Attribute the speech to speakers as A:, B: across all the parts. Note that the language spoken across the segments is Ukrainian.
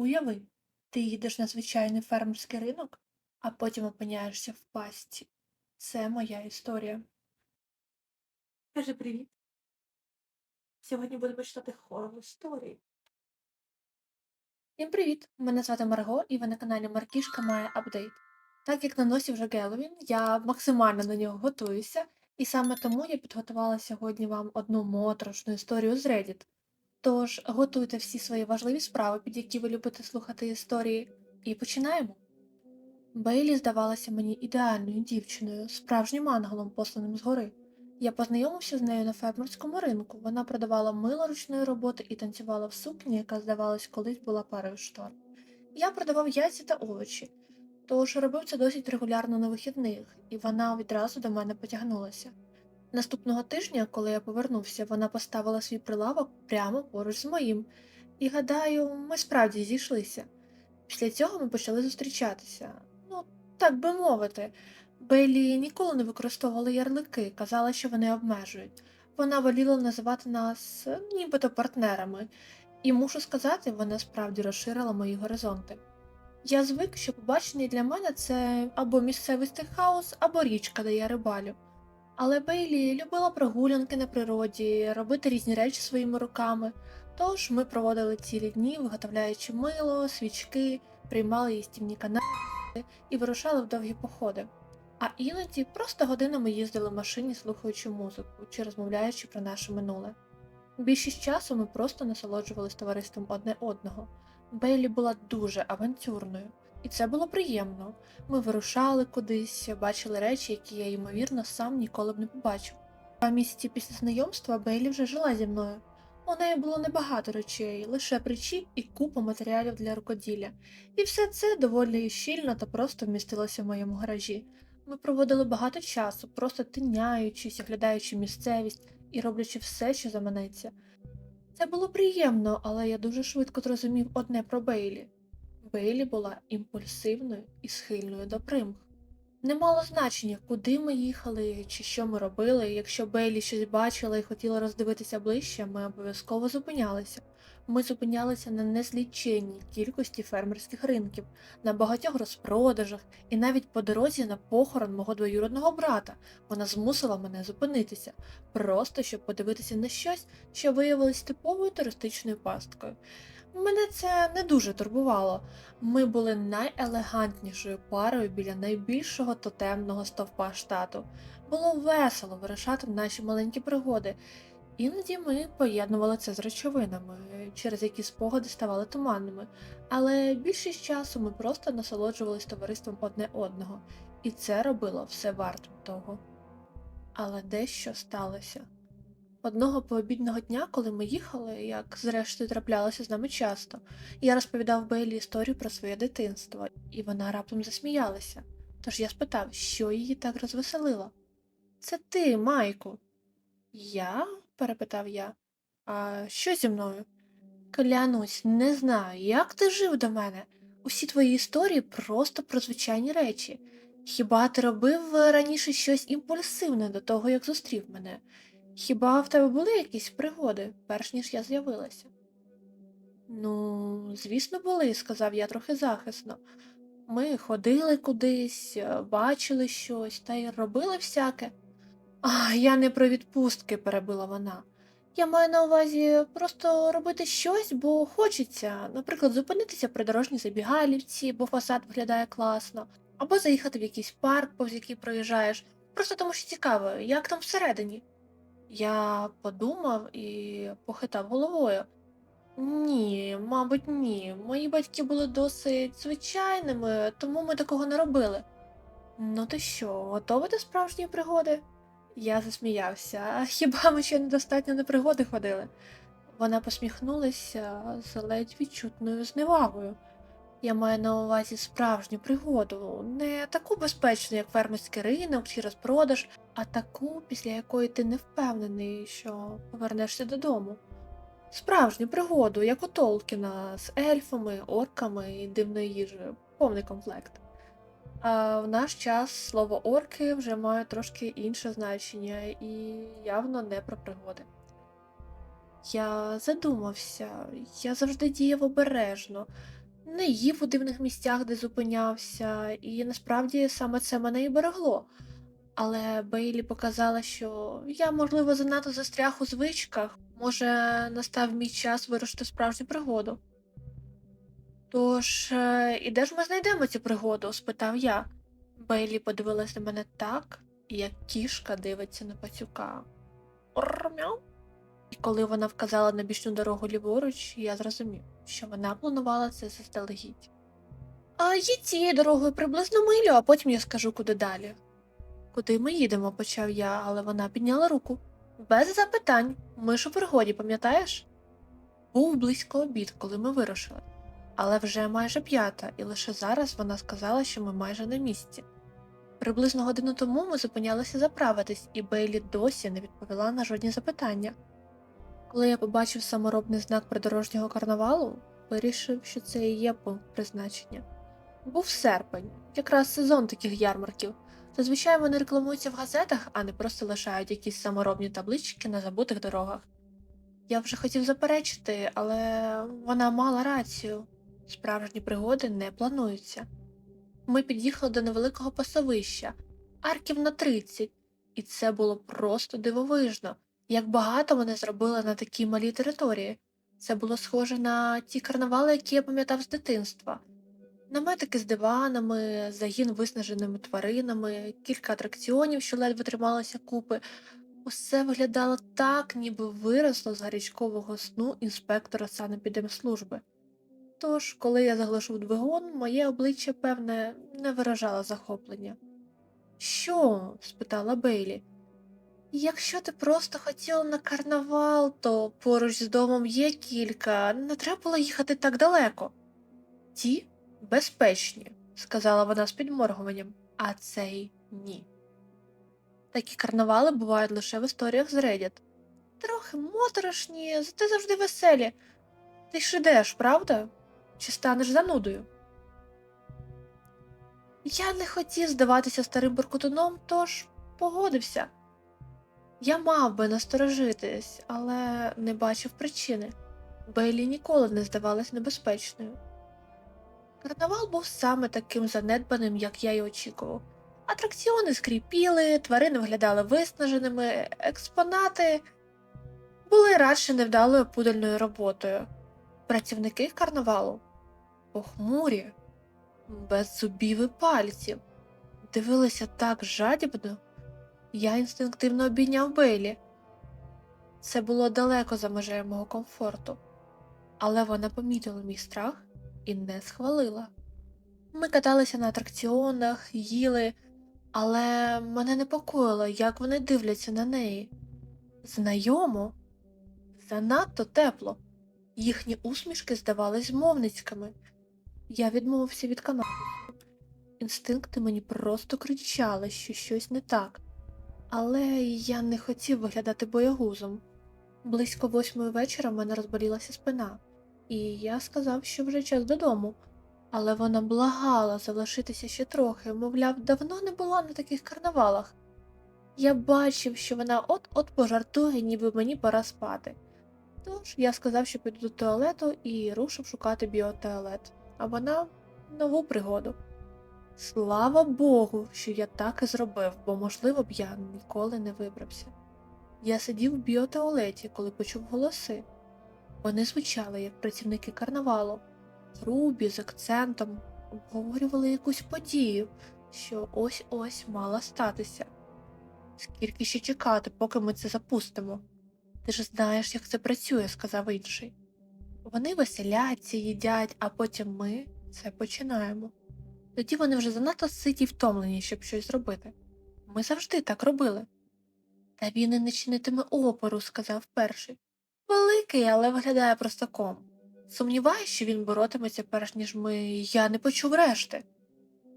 A: Уяви, ти їдеш на звичайний фермерський ринок, а потім опиняєшся в пастці. Це моя історія. Кажи привіт. Сьогодні будемо читати хоррор історії. Всім привіт! Мене звати Марго, і ви на каналі Маркішка має апдейт. Так як на носі вже Геловін, я максимально на нього готуюся, і саме тому я підготувала сьогодні вам одну моторошну історію з Reddit. Тож готуйте всі свої важливі справи, під які ви любите слухати історії, і починаємо. Бейлі здавалася мені ідеальною дівчиною, справжнім ангелом, посланим згори. Я познайомився з нею на фермерському ринку. Вона продавала мило ручної роботи і танцювала в сукні, яка, здавалось, колись була парою штор. Я продавав яйця та овочі, тож робив це досить регулярно на вихідних, і вона відразу до мене потягнулася. Наступного тижня, коли я повернувся, вона поставила свій прилавок прямо поруч з моїм, і гадаю, ми справді зійшлися. Після цього ми почали зустрічатися. Ну, так би мовити. Бейлі ніколи не використовувала ярлики, казала, що вони обмежують. Вона воліла називати нас нібито партнерами, і мушу сказати, вона справді розширила мої горизонти. Я звик, що побачення для мене це або місцевий стейкхаус, або річка, де я рибалю. Але Бейлі любила прогулянки на природі, робити різні речі своїми руками, тож ми проводили цілі дні, виготовляючи мило, свічки, приймали їстівні канали і вирушали в довгі походи. А іноді просто годинами їздили в машині, слухаючи музику чи розмовляючи про наше минуле. Більшість часу ми просто насолоджувалися товариством одне одного. Бейлі була дуже авантюрною, і це було приємно. Ми вирушали кудись, бачили речі, які я, ймовірно, сам ніколи б не побачив. Два місяці після знайомства Бейлі вже жила зі мною. У неї було небагато речей, лише причіп і купа матеріалів для рукоділля, і все це доволі щільно та просто вмістилося в моєму гаражі. Ми проводили багато часу, просто тиняючись, оглядаючи місцевість і роблячи все, що заманеться. Це було приємно, але я дуже швидко зрозумів одне про Бейлі. Бейлі була імпульсивною і схильною до примх. Не мало значення, куди ми їхали чи що ми робили. Якщо Бейлі щось бачила і хотіла роздивитися ближче, ми обов'язково зупинялися. Ми зупинялися на незліченній кількості фермерських ринків, на багатьох розпродажах, і навіть по дорозі на похорон мого двоюродного брата вона змусила мене зупинитися, просто щоб подивитися на щось, що виявилось типовою туристичною пасткою. Мене це не дуже турбувало. Ми були найелегантнішою парою біля найбільшого тотемного стовпа штату. Було весело вирішати наші маленькі пригоди. Іноді ми поєднували це з речовинами, через які спогади ставали туманними, але більшість часу ми просто насолоджувались товариством одне одного, і це робило все вартим того. Але дещо сталося. Одного пообідного дня, коли ми їхали, як зрештою траплялося з нами часто, я розповідав Бейлі історію про своє дитинство, і вона раптом засміялася. Тож я спитав, що її так розвеселило. Це ти, Майку. Я? перепитав я. А що зі мною? Клянусь, не знаю, як ти жив до мене. Усі твої історії просто про звичайні речі. Хіба ти робив раніше щось імпульсивне до того, як зустрів мене? Хіба в тебе були якісь пригоди, перш ніж я з'явилася? Ну, звісно, були, сказав я трохи захисно. Ми ходили кудись, е, бачили щось та й робили всяке. А, я не про відпустки, перебила вона. Я маю на увазі просто робити щось, бо хочеться, наприклад, зупинитися при дорожній забігалівці, бо фасад виглядає класно, або заїхати в якийсь парк, повз який проїжджаєш, просто тому що цікаво, як там всередині. Я подумав і похитав головою. Ні, мабуть, ні. Мої батьки були досить звичайними, тому ми такого не робили. Ну ти що, готова до справжньої пригоди? Я засміявся. А хіба ми ще недостатньо на пригоди ходили? Вона посміхнулася з ледь відчутною зневагою. Я маю на увазі справжню пригоду, не таку безпечну, як фермерський ринок чи розпродаж, а таку, після якої ти не впевнений, що повернешся додому. Справжню пригоду, як у Толкіна, з ельфами, орками і дивною їжею, повний комплект. А в наш час слово орки вже має трошки інше значення і явно не про пригоди. Я задумався, я завжди діяв обережно. Не їв у дивних місцях, де зупинявся, і насправді саме це мене і берегло. Але Бейлі показала, що я, можливо, занадто застряг у звичках, може, настав мій час вирушити справжню пригоду. Тож, е, і де ж ми знайдемо цю пригоду? спитав я. Бейлі подивилась на мене так, як кішка дивиться на пацюка. Мяу. І коли вона вказала на бічну дорогу ліворуч, я зрозумів, що вона планувала це заздалегідь. А їдь цією дорогою приблизно милю, а потім я скажу, куди далі. Куди ми їдемо, почав я, але вона підняла руку. Без запитань, ми ж у пригоді, пам'ятаєш? Був близько обід, коли ми вирушили, але вже майже п'ята, і лише зараз вона сказала, що ми майже на місці. Приблизно годину тому ми зупинялися заправитись, і Бейлі досі не відповіла на жодні запитання. Коли я побачив саморобний знак придорожнього карнавалу, вирішив, що це і є пункт призначення. Був серпень, якраз сезон таких ярмарків. Зазвичай вони рекламуються в газетах, а не просто лишають якісь саморобні таблички на забутих дорогах. Я вже хотів заперечити, але вона мала рацію справжні пригоди не плануються. Ми під'їхали до невеликого пасовища, арків на 30, і це було просто дивовижно, як багато вони зробили на такій малій території. Це було схоже на ті карнавали, які я пам'ятав з дитинства. Наметики з диванами, загін виснаженими тваринами, кілька атракціонів, що ледве трималися купи. Усе виглядало так, ніби виросло з гарячкового сну інспектора санепідемслужби. Тож, коли я заглушив двигун, моє обличчя, певне, не виражало захоплення. Що? спитала Бейлі. Якщо ти просто хотіла на карнавал, то поруч з домом є кілька, не треба було їхати так далеко. Ті безпечні, сказала вона з підморгуванням, а цей ні. Такі карнавали бувають лише в історіях з Reddit. Трохи моторошні, зате завжди веселі. Ти ж ідеш, правда? Чи станеш занудою? Я не хотів здаватися старим буркутуном, тож погодився. Я мав би насторожитись, але не бачив причини. Бейлі ніколи не здавалась небезпечною. Карнавал був саме таким занедбаним, як я й очікував. Атракціони скріпіли, тварини виглядали виснаженими, експонати були радше невдалою пудельною роботою. Працівники карнавалу похмурі, без зубів і пальців, дивилися так жадібно. Я інстинктивно обійняв Бейлі. Це було далеко за межею мого комфорту, але вона помітила мій страх і не схвалила. Ми каталися на атракціонах, їли, але мене непокоїло, як вони дивляться на неї. Знайомо, занадто тепло, їхні усмішки здавались змовницькими. Я відмовився від каналу. Інстинкти мені просто кричали, що щось не так, але я не хотів виглядати боягузом. Близько восьмої вечора в мене розболілася спина, і я сказав, що вже час додому, але вона благала залишитися ще трохи, мовляв, давно не була на таких карнавалах. Я бачив, що вона от-от пожартує, ніби мені пора спати. Тож я сказав, що піду до туалету і рушив шукати біотуалет, а вона нову пригоду. Слава Богу, що я так і зробив, бо, можливо б я ніколи не вибрався. Я сидів в біотуалеті, коли почув голоси. Вони звучали як працівники карнавалу, грубі з акцентом, обговорювали якусь подію, що ось ось мала статися. Скільки ще чекати, поки ми це запустимо? Ти ж знаєш, як це працює, сказав інший. Вони веселяться, їдять, а потім ми це починаємо. Тоді вони вже занадто ситі втомлені, щоб щось зробити. Ми завжди так робили. Та він і не чинитиме опору, сказав перший. Великий, але виглядає простаком. Сумніваюсь, що він боротиметься, перш ніж ми. Я не почув решти.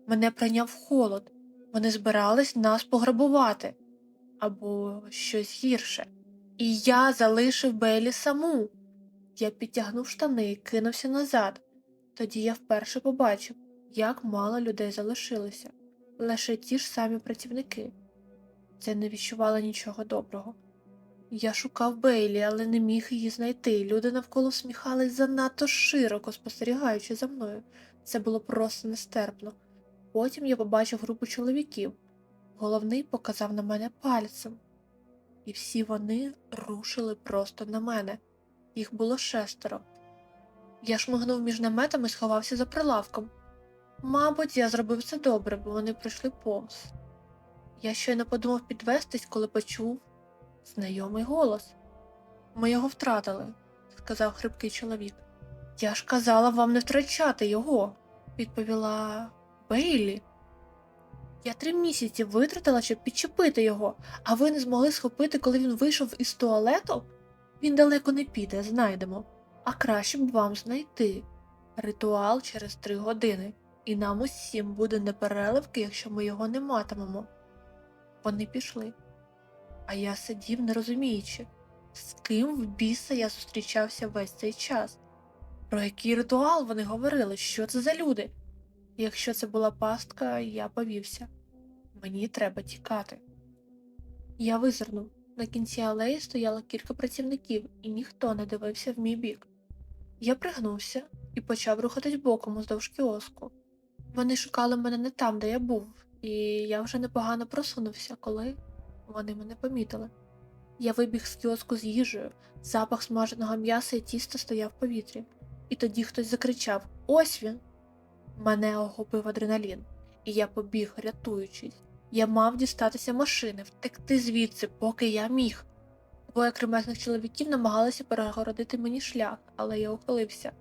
A: Мене прийняв холод. Вони збирались нас пограбувати або щось гірше. І я залишив Бейлі саму. Я підтягнув штани і кинувся назад. Тоді я вперше побачив, як мало людей залишилося, лише ті ж самі працівники. Це не відчувало нічого доброго. Я шукав Бейлі, але не міг її знайти. Люди навколо всміхались занадто широко, спостерігаючи за мною. Це було просто нестерпно. Потім я побачив групу чоловіків. Головний показав на мене пальцем, і всі вони рушили просто на мене. Їх було шестеро. Я шмигнув між наметами і сховався за прилавком. Мабуть, я зробив це добре, бо вони прийшли повз. Я щойно подумав підвестись, коли почув знайомий голос. Ми його втратили, сказав хрипкий чоловік. Я ж казала вам не втрачати його, відповіла Бейлі. Я три місяці витратила, щоб підчепити його, а ви не змогли схопити, коли він вийшов із туалету? Він далеко не піде, знайдемо. А краще б вам знайти. Ритуал через три години, і нам усім буде непереливки, якщо ми його не матимемо. Вони пішли. А я сидів, не розуміючи, з ким в біса я зустрічався весь цей час. Про який ритуал вони говорили, що це за люди? Якщо це була пастка, я повівся. Мені треба тікати. Я визирнув. На кінці алеї стояло кілька працівників, і ніхто не дивився в мій бік. Я пригнувся і почав рухатись боком уздовж кіоску. Вони шукали мене не там, де я був, і я вже непогано просунувся, коли вони мене помітили. Я вибіг з кіоску з їжею, запах смаженого м'яса і тіста стояв в повітрі, і тоді хтось закричав Ось він! Мене охопив адреналін, і я побіг, рятуючись. Я мав дістатися машини, втекти звідси, поки я міг. Двоє кремезних чоловіків намагалися перегородити мені шлях, але я ухилився.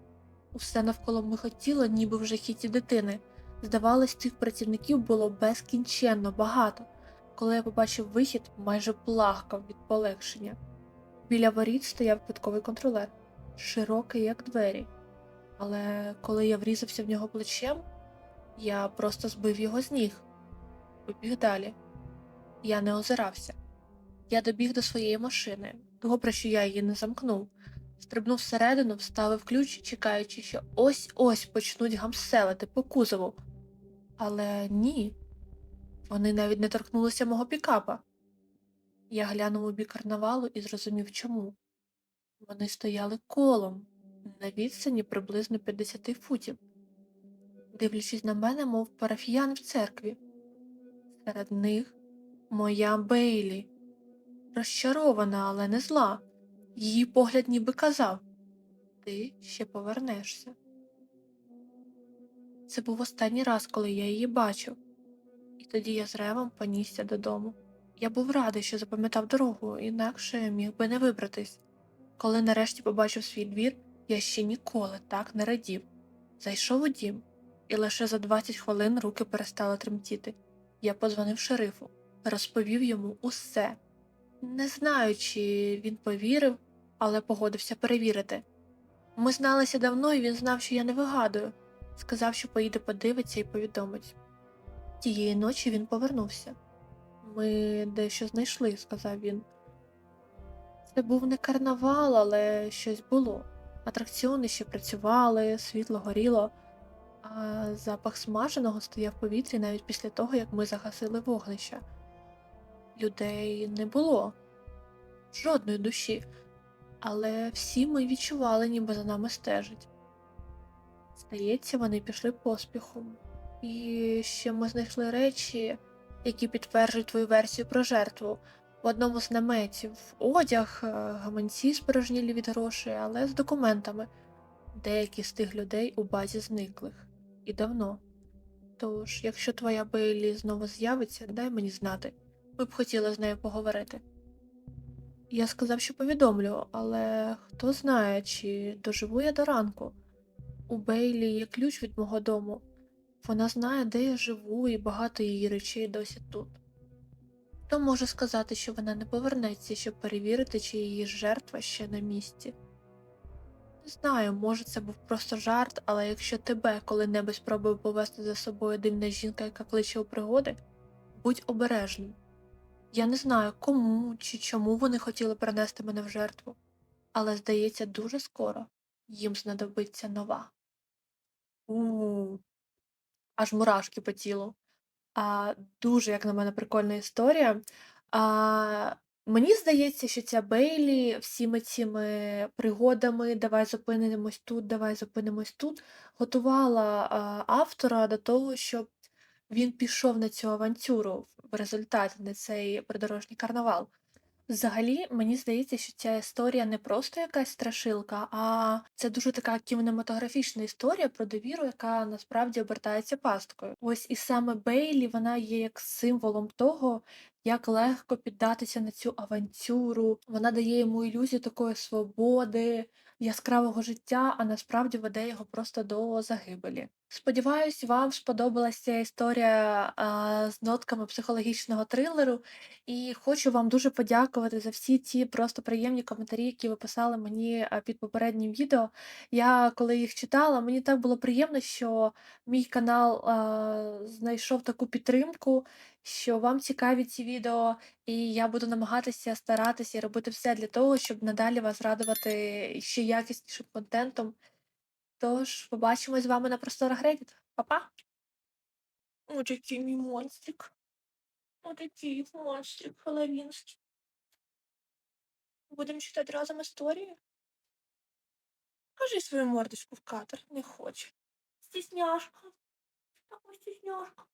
A: Усе навколо михотіло, ніби в жахіті дитини. Здавалось, цих працівників було безкінченно багато. Коли я побачив вихід, майже плакав від полегшення. Біля воріт стояв квитковий контролер, широкий, як двері. Але коли я врізався в нього плечем, я просто збив його з ніг. Побіг далі. Я не озирався. Я добіг до своєї машини. Добре, що я її не замкнув. Стрибнув всередину, вставив ключ, чекаючи, що ось ось почнуть гамселити по кузову. Але ні, вони навіть не торкнулися мого пікапа. Я глянув у бік карнавалу і зрозумів чому. Вони стояли колом на відстані приблизно 50 футів, дивлячись на мене, мов парафіян в церкві. Серед них моя Бейлі, розчарована, але не зла. Її погляд ніби казав Ти ще повернешся. Це був останній раз, коли я її бачив, і тоді я з ревом понісся додому. Я був радий, що запам'ятав дорогу, інакше міг би не вибратись. Коли нарешті побачив свій двір, я ще ніколи так не радів. Зайшов у дім, і лише за 20 хвилин руки перестали тремтіти. Я позвонив шерифу, розповів йому усе. Не знаю, чи він повірив, але погодився перевірити. Ми зналися давно, і він знав, що я не вигадую. Сказав, що поїде подивиться і повідомить. Тієї ночі він повернувся. Ми дещо знайшли, сказав він. Це був не карнавал, але щось було. Атракціони ще працювали, світло горіло, а запах смаженого стояв в повітрі навіть після того, як ми загасили вогнища. Людей не було, жодної душі, але всі ми відчували, ніби за нами стежить. Здається, вони пішли поспіхом. І ще ми знайшли речі, які підтверджують твою версію про жертву. В одному з наметів одяг, е, гаманці спорожнілі від грошей, але з документами. Деякі з тих людей у базі зниклих. І давно. Тож, якщо твоя Бейлі знову з'явиться, дай мені знати. Ми б хотіли з нею поговорити. Я сказав, що повідомлю, але хто знає, чи доживу я до ранку. У Бейлі є ключ від мого дому. Вона знає, де я живу, і багато її речей досі тут. Хто може сказати, що вона не повернеться, щоб перевірити, чи її жертва ще на місці? Не знаю, може це був просто жарт, але якщо тебе коли-небудь спробує повести за собою дивна жінка, яка кличе у пригоди, будь обережним. Я не знаю, кому чи чому вони хотіли принести мене в жертву, але здається, дуже скоро їм знадобиться нова. Аж мурашки по тілу. А, дуже, як на мене, прикольна історія. А, Мені здається, що ця Бейлі всіми цими пригодами "давай зупинимось тут, давай зупинимось тут" готувала, а, автора до того, щоб він пішов на цю авантюру в результаті, на цей придорожній карнавал. Взагалі, мені здається, що ця історія не просто якась страшилка, а це дуже така кінематографічна історія про довіру, яка насправді обертається пасткою. Ось і саме Бейлі, вона є як символом того, як легко піддатися на цю авантюру. Вона дає йому ілюзію такої свободи, яскравого життя, а насправді веде його просто до загибелі. Сподіваюсь, вам сподобалася історія а, з нотками психологічного трилеру. І хочу вам дуже подякувати за всі ті просто приємні коментарі, які ви писали мені під попереднім відео. Я коли їх читала, мені так було приємно, що мій канал а, знайшов таку підтримку, що вам цікаві ці відео, і я буду намагатися старатися і робити все для того, щоб надалі вас радувати ще якіснішим контентом. Тож, побачимось з вами на просторах Reddit. Па-па! Ой, який мій монстрик. Такий монстрик Хеловінський. Будемо читати разом історію? Кажи свою мордочку в кадр, не хоче. Стісняшка. Така стісняшка.